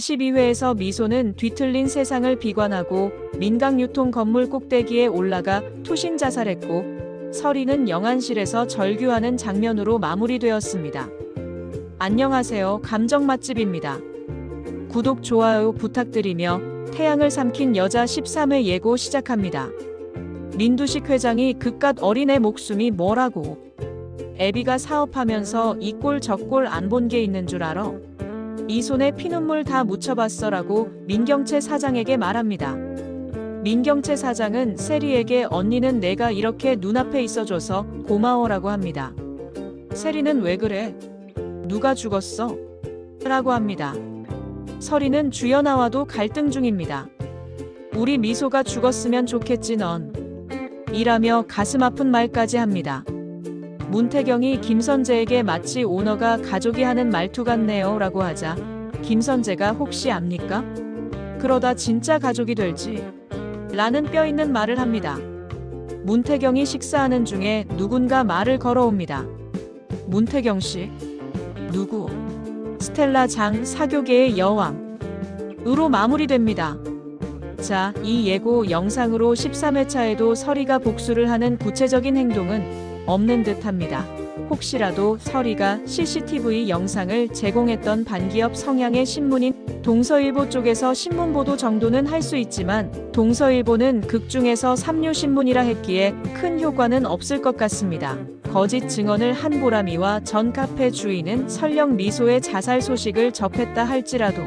12회에서 미소는 뒤틀린 세상을 비관하고 민강유통 건물 꼭대기에 올라가 투신 자살했고 서리는 영안실에서 절규하는 장면으로 마무리되었습니다. 안녕하세요. 감정 맛집입니다. 구독, 좋아요 부탁드리며 태양을 삼킨 여자 13회 예고 시작합니다. 민두식 회장이 그깟 어린애 목숨이 뭐라고. 애비가 사업하면서 이 꼴 저 꼴 안 본 게 있는 줄 알아? 이 손에 피눈물 다 묻혀봤어라고 민경채 사장에게 말합니다. 민경채 사장은 세리에게 언니는 내가 이렇게 눈앞에 있어줘서 고마워라고 합니다. 세리는 왜 그래? 누가 죽었어? 라고 합니다. 서리는 주여 나와도 갈등 중입니다. 우리 미소가 죽었으면 좋겠지 넌. 이라며 가슴 아픈 말까지 합니다. 문태경이 김선재에게 마치 오너가 가족이 하는 말투 같네요 라고 하자 김선재가 혹시 압니까? 그러다 진짜 가족이 될지 라는 뼈 있는 말을 합니다. 문태경이 식사하는 중에 누군가 말을 걸어옵니다. 문태경 씨? 누구? 스텔라 장 사교계의 여왕. 으로 마무리됩니다. 자, 이 예고 영상으로 13회차에도 서리가 복수를 하는 구체적인 행동은 없는 듯 합니다. 혹시라도 서리가 CCTV 영상을 제공했던 반기업 성향의 신문인 동서일보 쪽에서 신문 보도 정도는 할 수 있지만 동서일보는 극중에서 삼류 신문이라 했기에 큰 효과는 없을 것 같습니다. 거짓 증언을 한 보람이와 전 카페 주인은 설령 미소의 자살 소식을 접했다 할지라도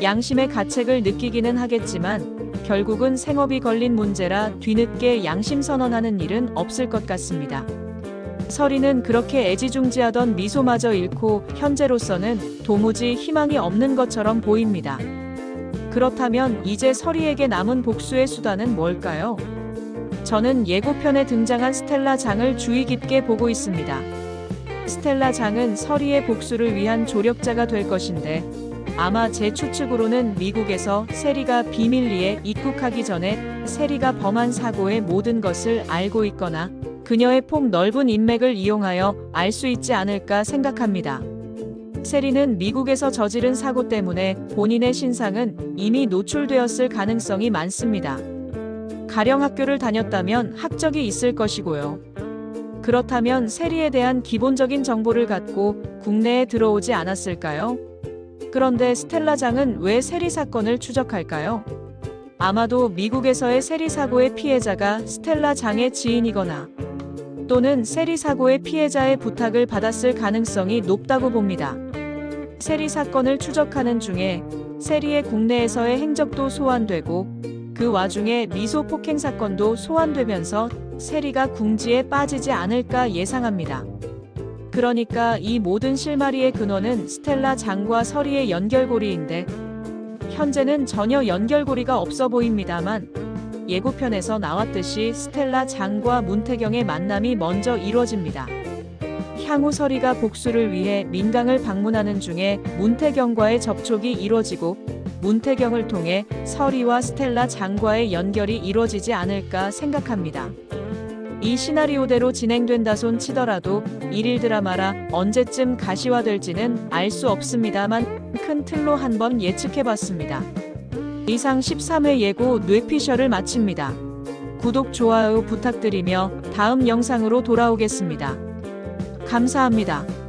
양심의 가책을 느끼기는 하겠지만 결국은 생업이 걸린 문제라 뒤늦게 양심 선언하는 일은 없을 것 같습니다. 서리는 그렇게 애지중지하던 미소마저 잃고 현재로서는 도무지 희망이 없는 것처럼 보입니다. 그렇다면 이제 서리에게 남은 복수의 수단은 뭘까요? 저는 예고편에 등장한 스텔라 장을 주의 깊게 보고 있습니다. 스텔라 장은 서리의 복수를 위한 조력자가 될 것인데 아마 제 추측으로는 미국에서 세리가 비밀리에 입국하기 전에 세리가 범한 사고의 모든 것을 알고 있거나 그녀의 폭 넓은 인맥을 이용하여 알 수 있지 않을까 생각합니다. 세리는 미국에서 저지른 사고 때문에 본인의 신상은 이미 노출되었을 가능성이 많습니다. 가령 학교를 다녔다면 학적이 있을 것이고요. 그렇다면 세리에 대한 기본적인 정보를 갖고 국내에 들어오지 않았을까요? 그런데 스텔라장은 왜 세리 사건을 추적할까요? 아마도 미국에서의 세리 사고의 피해자가 스텔라 장의 지인이거나 또는 세리 사고의 피해자의 부탁을 받았을 가능성이 높다고 봅니다. 세리 사건을 추적하는 중에 세리의 국내에서의 행적도 소환되고 그 와중에 미소 폭행 사건도 소환되면서 세리가 궁지에 빠지지 않을까 예상합니다. 그러니까 이 모든 실마리의 근원은 스텔라 장과 서리의 연결고리인데 현재는 전혀 연결고리가 없어 보입니다만 예고편에서 나왔듯이 스텔라 장과 문태경의 만남이 먼저 이루어집니다. 향후 서리가 복수를 위해 민강을 방문하는 중에 문태경과의 접촉이 이루어지고 문태경을 통해 서리와 스텔라 장과의 연결이 이루어지지 않을까 생각합니다. 이 시나리오대로 진행된다 손 치더라도 일일 드라마라 언제쯤 가시화될지는 알 수 없습니다만 큰 틀로 한번 예측해봤습니다. 이상 13회 예고 뇌피셜을 마칩니다. 구독, 좋아요 부탁드리며 다음 영상으로 돌아오겠습니다. 감사합니다.